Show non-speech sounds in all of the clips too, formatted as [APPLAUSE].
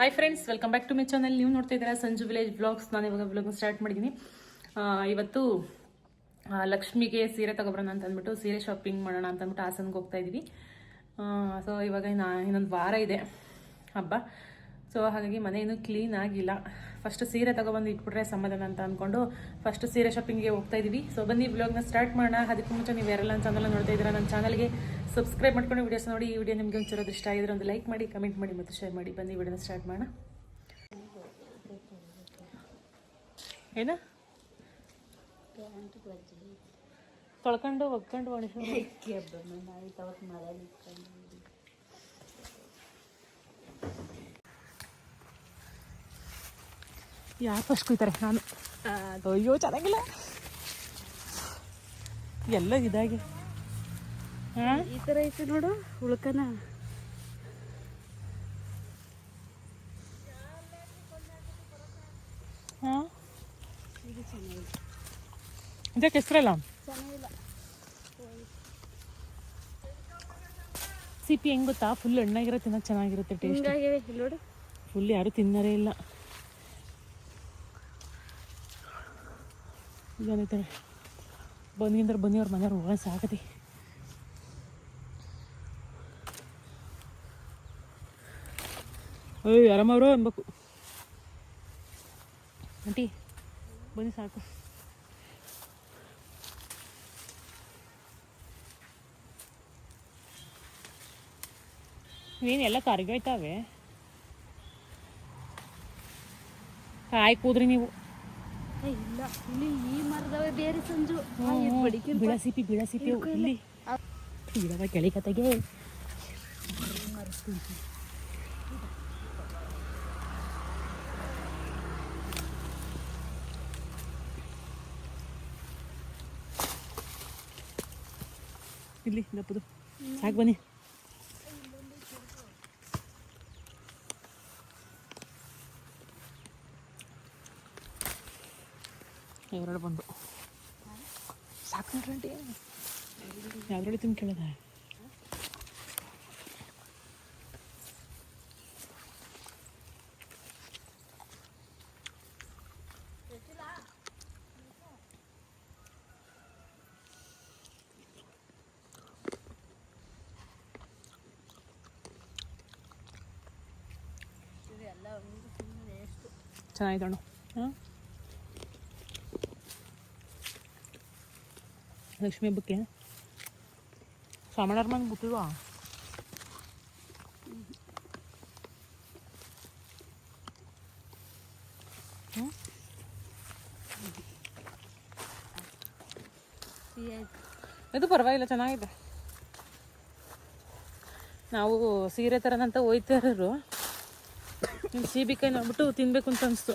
Hi friends welcome back to my channel ನೀವು ನೋಡ್ತಾ ಇದ್ದೀರಾ ಸಂಜು ವಿಲೇಜ್ ಬ್ಲಾಗ್ಸ್ ನಾನು ಇವಾಗ ಬ್ಲಾಗ್ ಸ್ಟಾರ್ಟ್ ಮಾಡಿದ್ದೀನಿ. ಇವತ್ತು ಲಕ್ಷ್ಮಿಗೆ ಸೀರೆ ತಗೊಬರೋಣ ಅಂತ ಅಂದ್ಬಿಟ್ಟು ಸೀರೆ ಶಾಪಿಂಗ್ ಮಾಡೋಣ ಅಂತ ಅಂದ್ಬಿಟ್ಟು ಹಾಸನ್ಗೆ ಹೋಗ್ತಾ ಇದ್ದೀವಿ. ಸೊ ಇವಾಗ ಇನ್ನೊಂದು ವಾರ ಇದೆ ಹಬ್ಬ. ಸೊ ಹಾಗಾಗಿ ಮನೆ ಕ್ಲೀನ್ ಆಗಿಲ್ಲ. ಫಸ್ಟ್ ಸೀರೆ ತಗೊಬಂದು ಇಟ್ಬಿಟ್ರೆ ಸಮಾಧಾನ ಅಂತ ಅಂದ್ಕೊಂಡು ಫಸ್ಟ್ ಸೀರೆ ಶಾಪಿಂಗ್ಗೆ ಹೋಗ್ತಾ ಇದ್ದೀವಿ ಸೊ ಬನ್ನಿ ಬ್ಲಾಗ್ನ ಸ್ಟಾರ್ಟ್ ಮಾಡೋಣ. ಅದಕ್ಕೂ ಮುಂಚೆ ನೀವು ಯಾರೆಲ್ಲ ನನ್ನ ಚಾನಲ್ ನೋಡ್ತಾ ಇದ್ದೀರಾ, ನನ್ನ ಚಾನಲ್ಗೆ ಸಬ್ಸ್ಕ್ರೈಬ್ ಮಾಡ್ಕೊಂಡು ವಿಡಿಯೋಸ್ ನೋಡಿ. ಈ ವಿಡಿಯೋ ನಿಮಗೆ ಒಂಚೂರು ಇಷ್ಟ ಆಗಿದ್ರೆ ಒಂದು ಲೈಕ್ ಮಾಡಿ ಕಮೆಂಟ್ ಮಾಡಿ ಮತ್ತು ಶೇರ್ ಮಾಡಿ. ಬನ್ನಿ ವಿಡಿಯೋನ ಸ್ಟಾರ್ಟ್ ಮಾಡೋಣ. ಏನ? ತೊಳ್ಕೊಂಡು, ಒಗ್ಕೊಂಡು ಒಣಸು ಯಾರು ಫಸ್ಟ್ ಕುಯ್ತಾರೆ. ನಾನು ಅಯ್ಯೋ ಚೆನ್ನಾಗಿಲ್ಲ. ಎಲ್ಲ ಇದಾಗಿ. ಹಾಂ ಈ ಥರ ಐತೆ ನೋಡು ಉಳ್ಕನ. ಹಾಂ ಇದಕ್ಕೆ ಹೆಸರಲ್ಲ? ಸಿಪಿ ಹೆಂಗ್ ಗೊತ್ತಾ? ಫುಲ್ ಹಣ್ಣಾಗಿರೋ ತಿನ್ನಕ್ಕೆ ಚೆನ್ನಾಗಿರುತ್ತೆ ಟೇಸ್ಟ್ ಫುಲ್ ಯಾರು ತಿನ್ನರೇ ಇಲ್ಲ. ಏನೈತಾರೆ ಬಂದಿಂದ್ರೆ ಬನ್ನಿ ಅವ್ರ ಮನೆಯವ್ರು ಹೋಗೋಣ ಸಾಕತಿ ಏಯ್ ಆರಾಮವ್ರು ಅನ್ಬೇಕು ಆಂಟಿ ಬನ್ನಿ ಸಾಕು ಏನು ಎಲ್ಲ ಕರ್ಗೋಯ್ತಾವೆ ಕಾಯಿ ಕೂದ್ರಿ ನೀವು ಏ, ಇಲ್ಲ ಇಲ್ಲಿ ಈ ಮರದವೇ ಬೇರೆ ಸಂಜು. ಬಿಳಸಿಪಿ ಬಿಳಸಿಪಿ ಇಲ್ಲಿ ಇಡವ ಕೆಳಿಕತೆಗೆ ಇಲ್ಲಿ ದಪ್ಪದು ಸಾಕು ಬನ್ನಿ. ಎರಡು ಬಂದು ಸಾಕು ನೋಡ್ರಿ ಯಾವ್ದ್ರಲ್ಲಿ ತುಂಬ ಕೇಳದ ಚೆನ್ನಾಗಿದೆ ಅಣ್ಣ ಹಾಂ ಲಕ್ಷ್ಮಿ ಹಬ್ಬಕ್ಕೆ? ಸಾಮಾನ್ಯರ ಮನೆ? ಸಿಹಿ ಇದು ಪರವಾಗಿಲ್ಲ, ಚೆನ್ನಾಗಿದೆ. ನಾವು ಸೀರೆ ತರದಂತ ಹೋಯ್ತಾ ಇರೋರು. ಸೀಬಿಕಾಯಿ ನೋಡ್ಬಿಟ್ಟು ತಿನ್ಬೇಕು ಅಂತ ಅನಿಸ್ತು.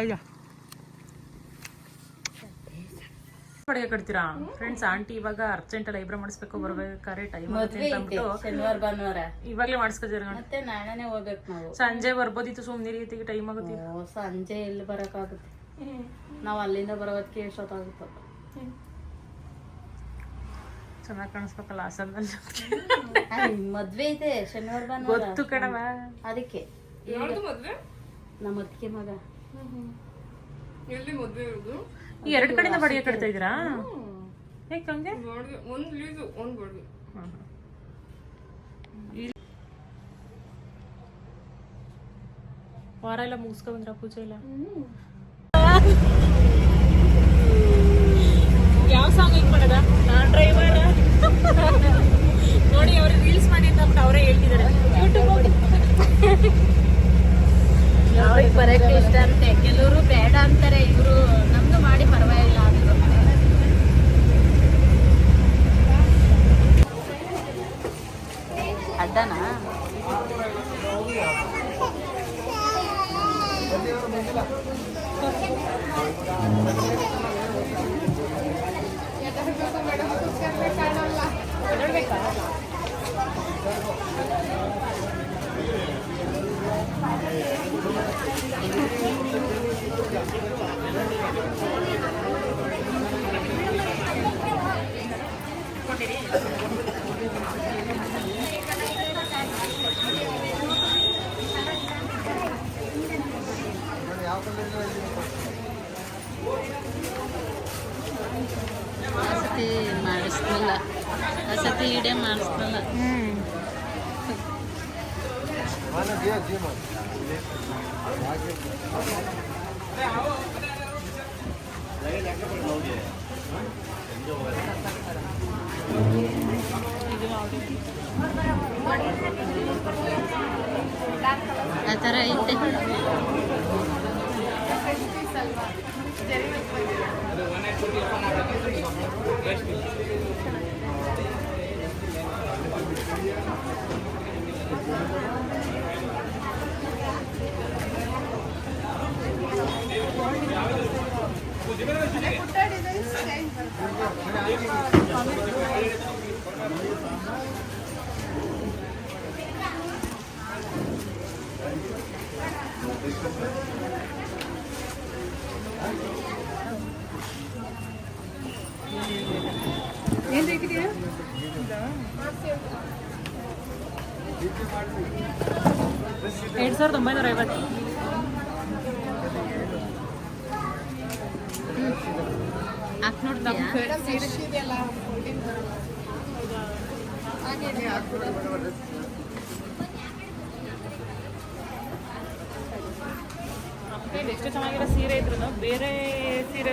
ಆಗಿದೆ ಪಡೆಯ ಕಟ್ತೀರಾ? ಫ್ರೆಂಡ್ಸ್ ಆಂಟಿ ಇವಾಗ ಅರ್ಜೆಂಟ್ ಅಲ್ಲಿ ಐಬ್ರೋ ಮಾಡಿಸ್ಬೇಕು ಬರ್ಬೇಕಾದ್ರೆ ಟೈಮ್ ಮದ್ವೆ ಐತೆ ಶನಿವಾರ ಭಾನುವಾರ. ಇವಾಗಲೇ ಮಾಡಿಸ್ಕೊತೀರ ಮತ್ತೆ ನಾಳೆನೆ ಹೋಗ್ಬೇಕು ನಾವು. ಸಂಜೆ ಬರ್ಬೋದಿತ್ತು ಸುಮ್ಮನೆ ರೀತಿಗೆ ಟೈಮ್ ಆಗುತ್ತೆ. ಓ, ಸಂಜೆ ಎಲ್ಲಿ ಬರಕ್ಕಾಗುತ್ತೆ. ನಾವ್ ಅಲ್ಲಿಂದ ಬರೋದಕ್ಕೆ ಎಷ್ಟೊತ್ತಾಗುತ್ತೆ? ಚೆನ್ನಾಗಿ ಕಾಣಿಸ್ಬೇಕಲ್ಲ ಹಾಸನಲ್ಲಿ ಮದ್ವೆ ಇದೆ ಶನಿವಾರ ಭಾನುವಾರ. ಗೊತ್ತು ಕಣವ ಅದಕ್ಕೆ. ನಮ್ಮ ಅದಕ್ಕೆ ಮಗ. ಎಲ್ಲಿ ಮದ್ವೆ ಇರೋದು? ಈ ಎರಡು ಕಡೆಯಿಂದ ಬಾಡಿಗೆ ಕಟ್ತಾ ಇದ್ದೀರಾ? ಹೇಗೆ ಹಂಗೆ? ಬಾಡಿಗೆ ಒಂದು ಲೀಸು ಒಂದು ಬಾಡಿಗೆ. ವಾರ ಎಲ್ಲ ಮುಗಿಸ್ಕೊ ಬಂದ್ರ ಪೂಜೆ ಎಲ್ಲ? ಯಾವ ಸಾಂಗ್ ಹಿಂಗ್ ಮಾಡದ ನಾನ್ ಡ್ರೈವರ್ [LAUGHS] ನೋಡಿ ಅವ್ರಿಗೆ ರೀಲ್ಸ್ ಮಾಡಿ ಅಂತ ಅವರೇ ಹೇಳ್ತಿದ್ದಾರೆ. ಯೂಟ್ಯೂಬ್ ಅವ್ರಿಗೆ ಬರೋಕ್ಕೆ ಇಷ್ಟ ಅಂತ ಕೆಲವರು ಬೇಡ ಅಂತಾರೆ ಇವರು ನಮ್ದು ಮಾಡಿ ಪರವಾಗಿಲ್ಲ ಅಂದರು ಅಡ್ಡನಾ? ನೋಡ್ಬೇಕಾಗಲ್ಲ Rasa tuh males dulu, lah. Rasa tuh udah males dulu, lah. ಆ ಥರ ಐತೆ. ಏನ್ ಬೇಕಿದೆಯಾ ಎರಡು ಸಾವಿರದ ಒಂಬೈನೂರ ಐವತ್ತು ಎಷ್ಟು ಚೆನ್ನಾಗಿರೋ ಸೀರೆ ಇದ್ರು ಬೇರೆ ಸೀರೆ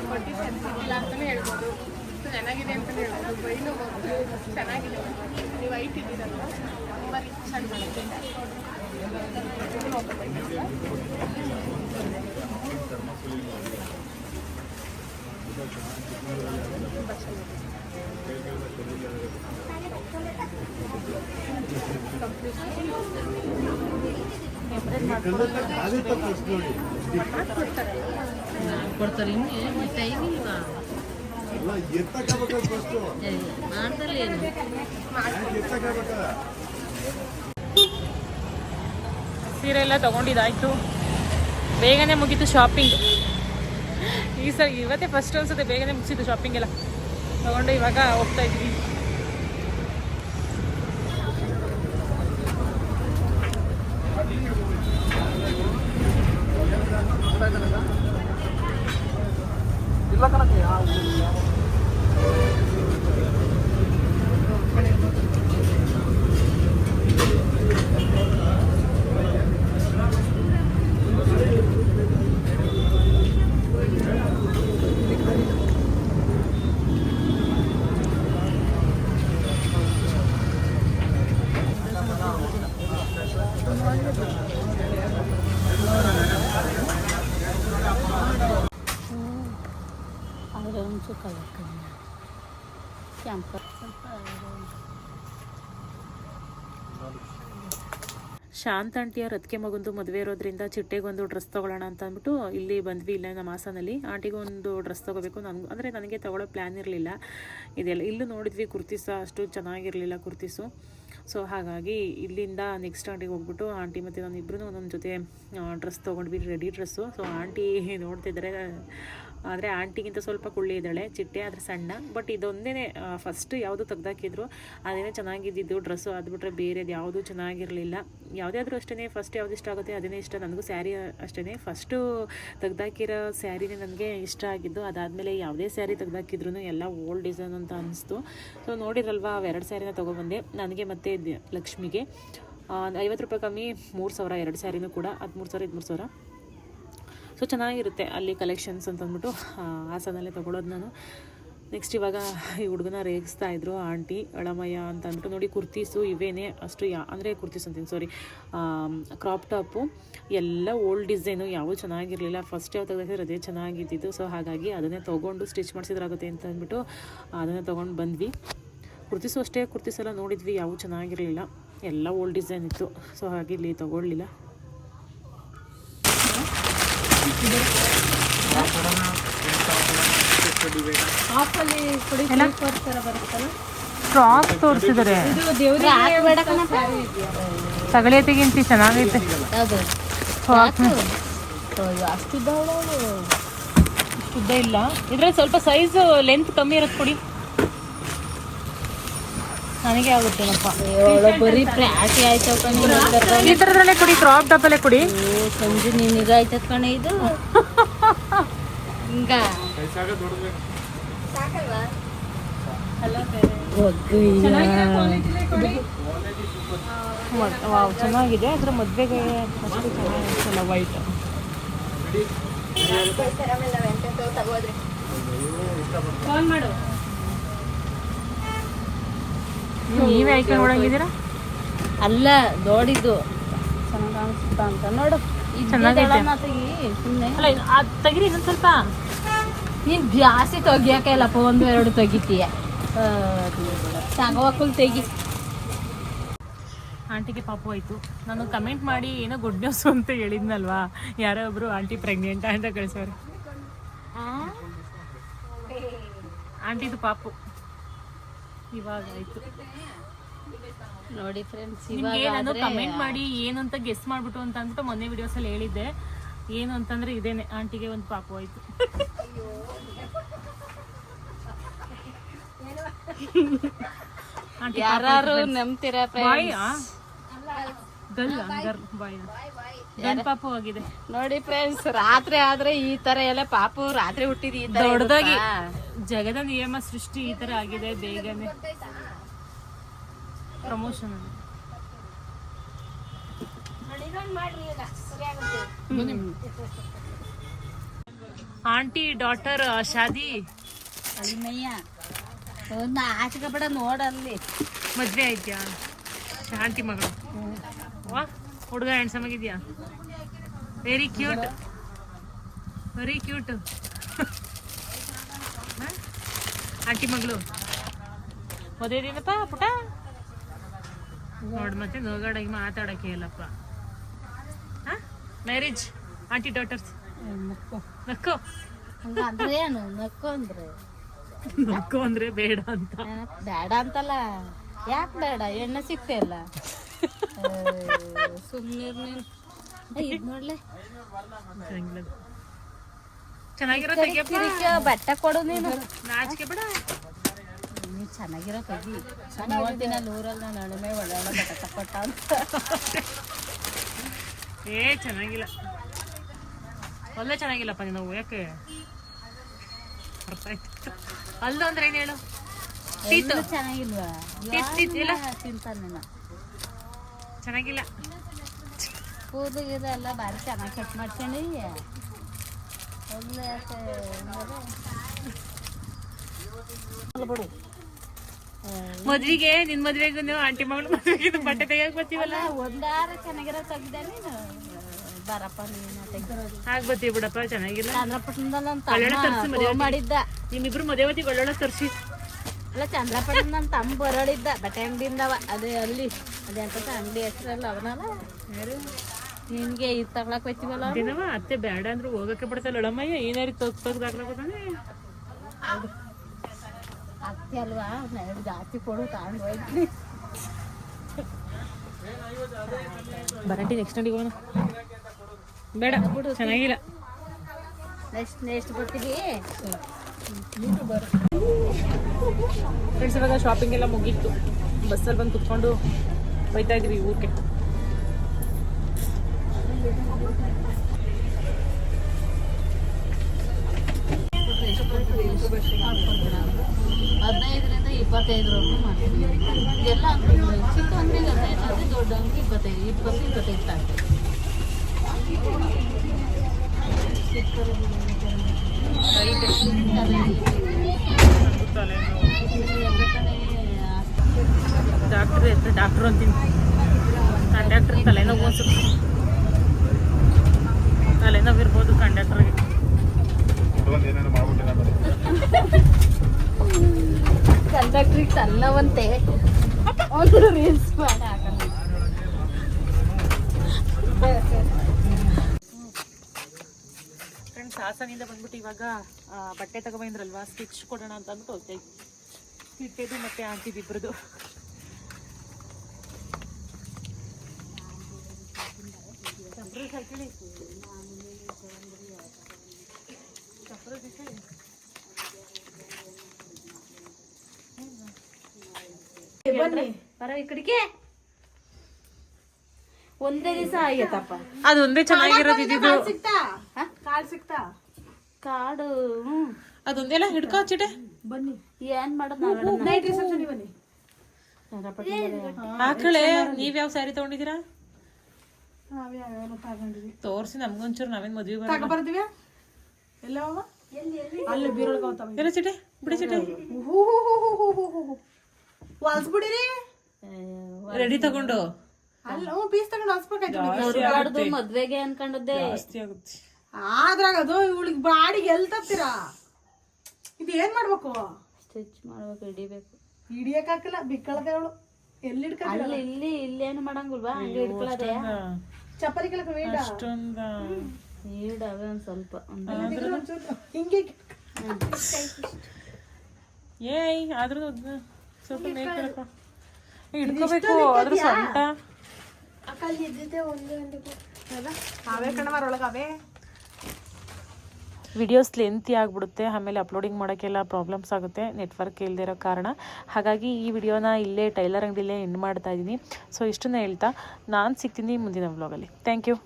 ಕೊಟ್ಟು ಇಲ್ಲ ಅಂತಲೇ ಹೇಳ್ಬೋದು. ಚೆನ್ನಾಗಿದೆ ಅಂತಲೇ ಹೇಳ್ಬೋದು. ಬೈನು ಚೆನ್ನಾಗಿದೆ. ನೀವು ಐಟ್ ಇದ್ದೀರಲ್ಲ ತುಂಬ ರಿಚ್ ಆಗಿ ಬರುತ್ತೆ ಕೊಡ್ತಾರೆ. ಇನ್ನು ಮಾಡ್ದಲ್ಲ ಏನು? ಸೀರೆ ಎಲ್ಲ ತಗೊಂಡಿದ್ದಾಯ್ತು. ಬೇಗನೆ ಮುಗೀತು ಶಾಪಿಂಗ್ ಈ ಸರಿ ಇವತ್ತೇ ಫಸ್ಟ್ ಅನ್ಸುತ್ತೆ ಬೇಗನೆ ಮುಗಿಸಿದ್ದು ಶಾಪಿಂಗ್ ಎಲ್ಲ. ತೊಗೊಂಡು ಇವಾಗ ಹೋಗ್ತಾ ಇದ್ವಿ ಆದರೆ ಒಂಚೂರು ಕಲರ್ ಕಮ್ಮಿ ಕ್ಯಾಂಪರ್ ಸ್ವಲ್ಪ ಶಾಂತ ಆಂಟಿಯ ರತ್ಕೆ ಮಗಂದು ಮದುವೆ ಇರೋದ್ರಿಂದ ಚಿಟ್ಟೆಗೊಂದು ಡ್ರೆಸ್ ತೊಗೊಳ್ಳೋಣ ಅಂತ ಅಂದ್ಬಿಟ್ಟು ಇಲ್ಲಿ ಬಂದ್ವಿ ಇಲ್ಲೇ ನಮ್ಮ ಹಾಸನಲ್ಲಿ. ಆಂಟಿಗೊಂದು ಡ್ರೆಸ್ ತೊಗೋಬೇಕು. ನನ್ಗೆ ಅಂದರೆ ನನಗೆ ತೊಗೊಳ್ಳೋ ಪ್ಲ್ಯಾನ್ ಇರಲಿಲ್ಲ. ಇದೆಲ್ಲ ಇಲ್ಲೂ ನೋಡಿದ್ವಿ ಕುರ್ತೀಸ ಅಷ್ಟು ಚೆನ್ನಾಗಿರಲಿಲ್ಲ ಕುರ್ತಿಸು. ಸೊ ಹಾಗಾಗಿ ಇಲ್ಲಿಂದ ನೆಕ್ಸ್ಟ್ ಆಂಟಿಗೆ ಹೋಗ್ಬಿಟ್ಟು ಆಂಟಿ ಮತ್ತು ನಾನು ಇಬ್ಬರೂ ಒಂದೊಂದು ಜೊತೆ ಡ್ರೆಸ್ ತೊಗೊಂಡ್ವಿ ರೆಡಿ ಡ್ರೆಸ್ಸು ಸೊ ಆಂಟಿ ನೋಡ್ತಿದ್ದಾರೆ ಆದರೆ ಆಂಟಿಗಿಂತ ಸ್ವಲ್ಪ ಕುಳ್ಳಿ ಇದ್ದಾಳೆ, ಚಿಟ್ಟೆ ಆದರೆ ಸಣ್ಣ. ಬಟ್ ಇದೊಂದೇ ಫಸ್ಟ್ ಯಾವುದು ತೆಗ್ದಾಕಿದ್ರು ಅದೇನೇ ಚೆನ್ನಾಗಿದ್ದಿದ್ದು ಡ್ರೆಸ್ಸು ಅದ್ಬಿಟ್ರೆ ಬೇರೆದು ಯಾವುದೂ ಚೆನ್ನಾಗಿರಲಿಲ್ಲ. ಯಾವುದಾದ್ರೂ ಅಷ್ಟೇ ಫಸ್ಟ್ ಯಾವ್ದು ಇಷ್ಟ ಆಗುತ್ತೆ ಅದೇ ಇಷ್ಟ. ನನಗೂ ಸ್ಯಾರಿ ಅಷ್ಟೇ ಫಸ್ಟು ತೆಗ್ದಾಕಿರೋ ಸ್ಯಾರಿನೇ ನನಗೆ ಇಷ್ಟ ಆಗಿದ್ದು, ಅದಾದಮೇಲೆ ಯಾವುದೇ ಸ್ಯಾರಿ ತೆಗ್ದಾಕಿದ್ರು ಎಲ್ಲ ಓಲ್ಡ್ ಡಿಸೈನ್ ಅಂತ ಅನಿಸ್ತು. ಸೊ ನೋಡಿರಲ್ವಾ ಅವೆರಡು ಸ್ಯಾರಿನ ತೊಗೊಬಂದೆ. ನನಗೆ ಮತ್ತೆ ಲಕ್ಷ್ಮಿಗೆ. ಐವತ್ತು ರೂಪಾಯಿ ಕಮ್ಮಿ ಮೂರು ಸಾವಿರ, ಎರಡು ಸ್ಯಾರಿನೂ ಕೂಡ. ಹದಿಮೂರು ಸಾವಿರ ಇದು ಮೂರು ಸಾವಿರ. ಸೊ ಚೆನ್ನಾಗಿರುತ್ತೆ ಅಲ್ಲಿ ಕಲೆಕ್ಷನ್ಸ್ ಅಂತಂದ್ಬಿಟ್ಟು. ಹಾಸನಲ್ಲೇ ತೊಗೊಳೋದು ನಾನು. ನೆಕ್ಸ್ಟ್ ಇವಾಗ ಈ ಹುಡುಗನ ರೇಗಿಸ್ತಾ ಇದ್ರು ಆಂಟಿ, ಅಳಮಯ್ಯ ಅಂತ ಅಂದ್ಬಿಟ್ಟು ನೋಡಿ, ಕುರ್ತೀಸು ಇವೇನೇ ಅಷ್ಟು ಯಾ, ಅಂದರೆ ಕುರ್ತೀಸ್ ಅಂತೀನಿ ಸಾರಿ ಕ್ರಾಪ್ ಟಾಪು ಎಲ್ಲ ಓಲ್ಡ್ ಡಿಸೈನು ಯಾವೂ ಚೆನ್ನಾಗಿರಲಿಲ್ಲ. ಫಸ್ಟ್ ಯಾವ ತೆಗೆದ್ರೆ ಅದೇ ಚೆನ್ನಾಗಿದ್ದಿದ್ದು. ಸೊ ಹಾಗಾಗಿ ಅದನ್ನೇ ತೊಗೊಂಡು ಸ್ಟಿಚ್ ಮಾಡಿಸಿದ್ರಾಗುತ್ತೆ ಅಂತ ಅಂದ್ಬಿಟ್ಟು ಅದನ್ನೇ ತೊಗೊಂಡು ಬಂದ್ವಿ. ಕುರ್ತೀಸು ಅಷ್ಟೇ, ಕುರ್ತೀಸೆಲ್ಲ ನೋಡಿದ್ವಿ ಯಾವೂ ಚೆನ್ನಾಗಿರಲಿಲ್ಲ. ಎಲ್ಲ ಓಲ್ಡ್ ಡಿಸೈನ್ ಇತ್ತು. ಸೊ ಹಾಗೆ ಇಲ್ಲಿ ತೊಗೊಳ್ಳಿಲ್ಲ ಆಫಲ್ಲಿ ಕೊಡಿ ಸ್ಲೀಪರ್ ಥರ ಬರುತ್ತಲ್ಲ ಫ್ರಾಕ್ ತೋರಿಸಿದ್ರೆ. ಸಗಳಿಯತೆಗಿಂತ ಚೆನ್ನಾಗೈತೆ. ಅಷ್ಟಿದ್ದ ಇಲ್ಲ. ಇದ್ರಲ್ಲಿ ಸ್ವಲ್ಪ ಸೈಜ್ ಲೆಂತ್ ಕಮ್ಮಿ ಇರೋದು ಕೊಡಿ. ನನಗೆ ಆಗುತ್ತೇನಪ್ಪ. ಬರೀ ಪ್ಲಾಟಿ ಆಯ್ತು ಈ ಥರದ್ರಲ್ಲೇ ಕುಡಿ. ಕ್ರಾಪ್ ಟಾಪಲ್ಲೇ ಕೊಡಿ ಸಂಜೆ ನಿನಗೆ ಆಯ್ತದ ಕಣೆ ಇದು. ಹಿಂಗ. ವಾವ್ ಚೆನ್ನಾಗಿದೆ. ಅದ್ರ ಮದ್ವೆಗೆ ಅಷ್ಟು ಚೆನ್ನಾಗಿರ್ತಲ್ಲ ವೈಟ್ ಕಾಲ್ ಮಾಡು. ನೀವೇ ಆಯ್ಕೆ ನೋಡಂಗಿದ್ದೀರಾ ಅಲ್ಲ ನೋಡಿದ್ದು. ಚೆನ್ನಾಗಿ ಕಾಣಿಸ್ತಾ ಅಂತ. ನೋಡು ತೆಗೀರಿ ಇನ್ನೊಂದು ಸ್ವಲ್ಪ. ನೀನ್ ಜಾಸ್ತಿ ತೆಗಿಯಕ್ಕೆ ಇಲ್ಲಪ್ಪ ಒಂದು ಎರಡು ತೆಗಿತೀಯ. ತಗೋವಕ್ಕಲ್ ತೆಗಿ ಆಂಟಿಗೆ ಪಾಪು ಆಯಿತು. ನಾನು ಕಮೆಂಟ್ ಮಾಡಿ ಏನೋ ಗುಡ್ ನ್ಯೂಸ್ ಅಂತ ಹೇಳಿದ್ನಲ್ವಾ? ಯಾರೋ ಒಬ್ರು ಆಂಟಿ ಪ್ರೆಗ್ನೆಂಟ್ ಅಂತ ಕಳಿಸೋರು ಆಂಟಿದು ಪಾಪು. ಇವಾಗ ಆಯ್ತು. ನೋಡಿ ಫ್ರೆಂಡ್ಸ್ ಇವಾಗ ನಾನು ಕಮೆಂಟ್ ಮಾಡಿ ಏನಂತ ಗೆಸ್ ಮಾಡ್ಬಿಟ್ಟು ಅಂತ ಅಂದ್ಬಿಟ್ಟು ಮೊನ್ನೆ ವಿಡಿಯೋಸ್ ಅಲ್ಲಿ ಹೇಳಿದ್ದೆ. ಏನು ಅಂತಂದ್ರೆ ಇದೇನೆ ಆಂಟಿಗೆ ಒಂದು ಪಾಪು ಆಯ್ತು ಆಂಟಿ ಯಾರು ನಂಬ್ತೀರ ಪಾಪು ಆಗಿದೆ. ನೋಡಿ ಫ್ರೆಂಡ್ಸ್ ರಾತ್ರಿ ಆದ್ರೆ ಈ ತರ ಎಲ್ಲ ಪಾಪು ರಾತ್ರಿ ಹುಟ್ಟಿದ ದೊಡ್ಡದಾಗಿ? ಜಗದ ನಿಯಮ ಸೃಷ್ಟಿ ಈ ತರ ಆಗಿದೆ ಬೇಗನೆ. ಪ್ರಮೋಷನ್ ಆಂಟಿ ಡಾಟರ್ ಶಾದಿ? ಆಚೆ ಬೇಡ ನೋಡಲ್ಲಿ ಮದ್ವೆ ಆಯ್ತಾ ಆಂಟಿ ಮಗಳು. ವಾ ಹುಡುಗ ಹ್ಯಾಂಡ್ಸಮ್ ಆಗಿದ್ಯಾ? Very cute very cute aunty ಮಗಳು. ಮದುವೆ ದಿನಪ್ಪ ಪುಟ? ನೋಡಿ ಮತ್ತೆ ನೋಗಾಡಾಗಿ ಮಾತಾಡಕ್ಕೆ ಇಲ್ಲಪ್ಪ. ಮ್ಯಾರೇಜ್ ಆಂಟಿ ಡಾಟರ್ಸ್ ನಕ್ಕೋ. ಏನು? ನಕ್ಕೋ ಅಂದ್ರೆ. ನಕ್ಕೋ ಅಂದ್ರೆ ಬೇಡ ಅಂತ. ಬೇಡ ಅಂತಲ್ಲ. ಯಾಕೆ ಬೇಡ? ಎಣ್ಣೆ ಸಿಗ್ತಾ ಇಲ್ಲ ಸುಮ್ಮನೆ ನೋಡ್ಲೆ. ಚೆನ್ನಾಗಿರೋ ತೆಗಿಯಪ್ಪ. ಬಟ್ಟೆ ಕೊಡು ನೀನು. ನಾಚಿಕೆ ಬೇಡ. ನೀ ಚೆನ್ನಾಗಿರೋ ತೆಗಿ. ನಾನು ನೋಡ್ತೀನಿ ಅಲ್ಲಿ ಊರಲ್ಲಿ ನಾನು ಅಣಿಮೆ ಒಳ್ಳೆ ಬಟ್ಟೆ ಕೊಟ್ಟ ಅಂತ. ಏ ಚೆನ್ನಾಗಿಲ್ಲ. ಒಳ್ಳೆ ಚೆನ್ನಾಗಿಲ್ಲಪ್ಪ ನೀನು ಯಾಕೆ? ಅರ್ಥ ಆಯ್ತು. ಅಲ್ಲ ಅಂದ್ರೆ ಏನು ಹೇಳು? ಟೀತು ಎಲ್ಲೂ ಚೆನ್ನಾಗಿಲ್ವಾ? ಟೀತ್ ಟೀತ್ ಇಲ್ಲ. ತಿಂತಾನೆ ನಾನು. ಚೆನ್ನಾಗಿಲ್ಲ. ಕೂದಲು ಗೀದು ಎಲ್ಲ ಬಾರಿ ಚೆನ್ನಾಗಿ ಕಟ್ ಮಾಡ್ಕೊಂಡು ಮದ್ವಿಗೆ ನಿನ್ ಮದ್ವೆಗೂ ನೀವು ಆಂಟಿ ಮಗಳು ಮದ್ವೆಗೆ ಬಟ್ಟೆ ತೆಗಿಯಕ್ ಬರ್ತೀವಲ್ಲ? ಒಂದಾರ ಚೆನ್ನಾಗಿರ ತೆಗ್ದೆ ನೀನು. ಬರಪ್ಪ ನೀನು ತೆಗ್ದಿರೋದು. ಆಗ್ ಬರ್ತೀವಿ ಬಿಡಪ್ಪ ಚೆನ್ನಾಗಿಲ್ಲ. ಚಂದ್ರಪಟ್ಟಣದಲ್ಲಿ ನನ್ನ ಒಳ್ಳೊಳ್ಳೆ ತರ್ಸು ತಮ್ಮ ಮದುವೆ ಮಾಡಿದ್ದ. ನಿಮ್ಮಿಬ್ರು ಮದುವೆ ಹೊತ್ತಿಗೆ ಒಳ್ಳೊಳ್ಳೆ ತರ್ಸಿ. ಅಲ್ಲ ಚಂದ್ರಪಟ್ಟಣ ನನ್ನ ತಮ್ಮ ಬರೋಳಿದ್ದ. ಬಟ್ಟೆ ಅಂಗಡಿಯಿಂದವ. ಅದೇ ಅಲ್ಲಿ. ಅದೇ ಅಂತ ಅಂಗಡಿ ಹೆಸರಲ್ಲ ಅವನಲ್ಲ. ನಿನ್ಗೆ ಇದು ತಗೊಳಕ್ ಹೋಯ್ತೀವಲ್ಲ? ದಿನವ ಅತ್ತೆ ಬೇಡ ಅಂದ್ರೆ ಹೋಗಕ್ಕೆ ಬಿಡ್ತಲ್ಲ ಅಳಮ್ಮಯ್ಯ ಏನಾರು ತೊಗ್ ತೆಗ್ದಾಕ್ಲಾಕೋತಾನೆ ಅತ್ತೆ ಅಲ್ವಾ ಎರಡು ಜಾಸ್ತಿ ಕೊಡು ತಗೊಂಡು ಹೋಯ್ತೀನಿ ಬರಂಟಿ ನೆಕ್ಸ್ಟ್ ನೋಡಿ ಹೋಗೋಣ. ಬೇಡ ಚೆನ್ನಾಗಿಲ್ಲ. ನೆಕ್ಸ್ಟ್ ನೆಕ್ಸ್ಟ್ ಬರ್ತೀವಿ ಫ್ರೆಂಡ್ಸ್ ಇವಾಗ ಶಾಪಿಂಗ್ ಎಲ್ಲ ಮುಗೀತು. ಬಸ್ಸಲ್ಲಿ ಬಂದು ಕುತ್ಕೊಂಡು ಹೋಯ್ತಾ ಇದ್ರಿ ಊರಿಗೆ. ಹದಿನೈದರಿಂದ ಇಪ್ಪತ್ತೈದರವರೆಗೂ ಮಾಡ್ತೀವಿ. ಎಲ್ಲ ಚಿಕ್ಕ ಅಂಗಡಿಗೆ ಹದಿನೈದು ಆದರೆ ದೊಡ್ಡ ಅಂಗಡಿ ಇಪ್ಪತ್ತೈದು, ಇಪ್ಪತ್ತು, ಇಪ್ಪತ್ತೈದು ತಾಗ್ತದೆ ಡಾಕ್ಟ್ರ್ ಹೆಸರು ಡಾಕ್ಟ್ರು ಅಂತೀನಿ ಕಂಡಕ್ಟ್ರ್ ತಲೆನೋವು ಅನ್ಸುತ್ತೆ. ತಲೆನೋವು ಇರ್ಬೋದು ಕಂಡಕ್ಟ್ರಿಗೆ ಏನೇನು ಕಂಡಕ್ಟ್ರಿಗೆ ಅವರು ರೀಲ್ಸ್ ಮಾಡಿ ಹಾಕಲ್ಲ ಫ್ರೆಂಡ್ಸ್ ಹಾಸನಿಂದ ಬಂದ್ಬಿಟ್ಟು ಇವಾಗ ಬಟ್ಟೆ ತಗೊಬಂದ್ರಲ್ವಾ? ಸ್ಟಿಚ್ ಕೊಡೋಣ ಅಂತ ಅಂದ್ಬಿಟ್ಟು ಹೋಗ್ತಾ ಇದ್ವಿ ಮತ್ತೆ ಆಂಟಿದು ಇಬ್ಬರದು ಬರೋ ಈ ಕಡೆಗೆ. ಒಂದೇ ದಿವಸ ಆಗೈತಪ್ಪ. ಅದು ಒಂದೇ ಚೆನ್ನಾಗಿರೋದು ಕಾಲ್ ಸಿಕ್ತಾ? ಕಾಡು. ಹ್ಮ್. ಅದೊಂದೆಲ್ಲ ಹಿಡ್ಕೋ ಚಿಟೆ ಬನ್ನಿ. ಏನ್ ಮಾಡೋದು ನಾವೇನ ನೈಟ್ ರಿಸೆಪ್ಷನ್ ಬನ್ನಿ. ಹಾಕಳೆ ನೀವ್ ಯಾವ ಸ್ಯಾರಿ ತಗೊಂಡಿದ್ದೀರಾ? ತೋರ್ಸಿ ನಮ್ಗೊಂಚೂರು ನಾವೇನ್ ಮದ್ವೆ ಬರ್ತೀವಿ ಎಲ್ಲ ಅಲ್ಲಿ ಬೀರೊಳಗ ಹೋಗ್ತಾವ. ಎಲ್ಲ ಚಿಟೆ ಬಿಡಿ ಚಿಟೆ ಹೊಲ್ಸ್ಬಿಡಿರಿ. ರೆಡಿ ತಗೊಂಡು? ಅಲ್ಲ ಹ್ಞೂ ಪೀಸ್ ತಗೊಂಡು ಹೊಲ್ಸ್ಬೇಕಾಯ್ತು ಮದ್ವೆಗೆ ಅನ್ಕೊಂಡದ್ದೆ. ಜಾಸ್ತಿ ಆಗುತ್ತೆ. ಆದ್ರಾಗ ಅದು ಇವಳಿಗೆ ಬಾಡಿಗೆ ಎಲ್ ಇದು ಏನ್ ಮಾಡ್ಬೇಕು? ಸ್ಟಿಚ್ ಮಾಡ್ಬೇಕು ಹಿಡಿಬೇಕು. ಹಿಡಿಯಕ್ ಹಾಕಲ್ಲ ಬಿಕ್ಕಳದೆ ಅವಳು ಎಲ್ಲಿ ಹಿಡ್ಕ ಇಲ್ಲಿ ಇಲ್ಲಿ ಇಲ್ಲೇನು ಮಾಡಂಗಿಲ್ವಾ? ಹಂಗೆ ಹಿಡ್ಕೊಳ್ಳದೆ ಚಪ್ಪಲಿ ಕೆಳಕ ಬೇಡ ಅಷ್ಟೊಂದ. ಈಡವೆ ಒಂದ್ ಸ್ವಲ್ಪ. ಹಿಂಗೆ ಏಯ್ ಆದ್ರೂ ಸ್ವಲ್ಪ ಹಿಡ್ಕೋಬೇಕು ಅದ್ರ ಸೊಂಟ. ಅವೇ ಕಣವಾರ ಒಳಗ ಅವೇ ವಿಡಿಯೋಸ್ ಲೆಂತಿ ಆಗಿಬಿಡುತ್ತೆ ಆಮೇಲೆ ಅಪ್ಲೋಡಿಂಗ್ ಮಾಡೋಕ್ಕೆಲ್ಲ ಪ್ರಾಬ್ಲಮ್ಸ್ ಆಗುತ್ತೆ ನೆಟ್ವರ್ಕ್ ಇಲ್ಲದೆ ಇರೋ ಕಾರಣ. ಹಾಗಾಗಿ ಈ ವಿಡಿಯೋನ ಇಲ್ಲೇ ಟೈಲರ್ ಅಂಗಡಿಲೇ ಎಂಡ್ ಮಾಡ್ತಾ ಇದ್ದೀನಿ. ಸೊ ಇಷ್ಟನ್ನ ಹೇಳ್ತಾ ನಾನು ಸಿಗ್ತೀನಿ ಮುಂದಿನ ವ್ಲಾಗಲ್ಲಿ ಥ್ಯಾಂಕ್ ಯು